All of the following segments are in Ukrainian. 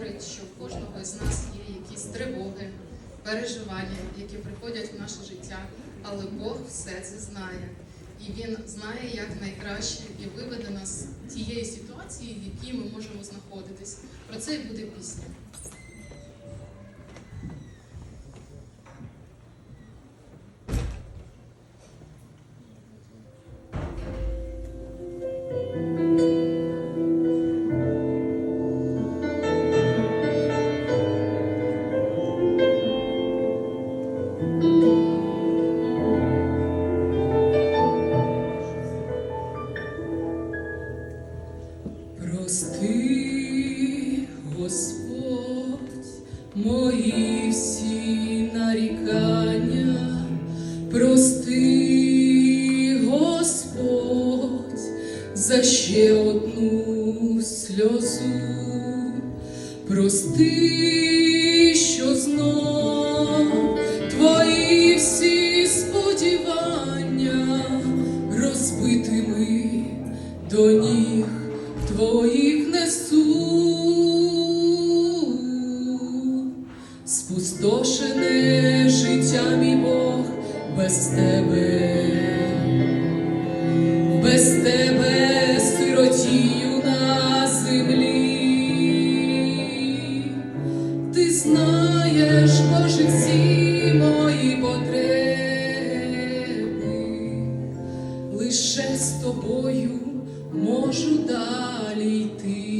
говорить, що в кожного з нас є якісь тривоги, переживання, які приходять в наше життя, але Бог все це знає. І Він знає, як найкраще і виведе нас з тієї ситуації, в якій ми можемо знаходитись. Про це і буде пісня. Прости, Господь, мої всі нарікання, прости, Господь, за ще одну сльозу, прости, що знов твої всі сподівання розбитими до ніг твоїх несу, спустошене життя, мій Бог, без тебе, без тебе сиротію на землі. Ти знаєш, Боже, всі мої потреби, лише з тобою можу далі йти.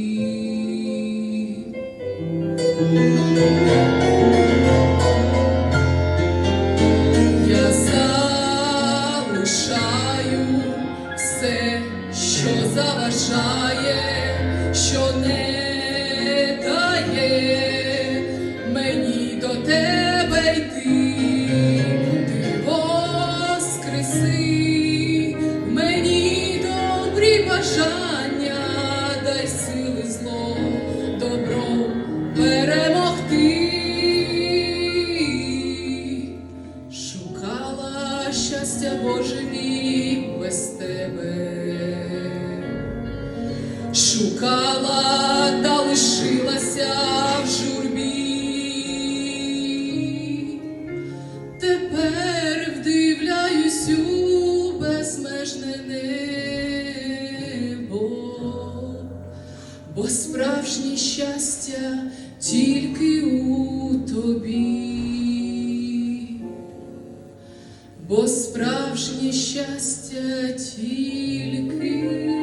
Що заважає, бажання, дай сили зло, добро перемогти. Шукала щастя Боже мій без тебе, шукала та лишилася бо справжнє щастя тільки у тобі. Бо справжнє щастя тільки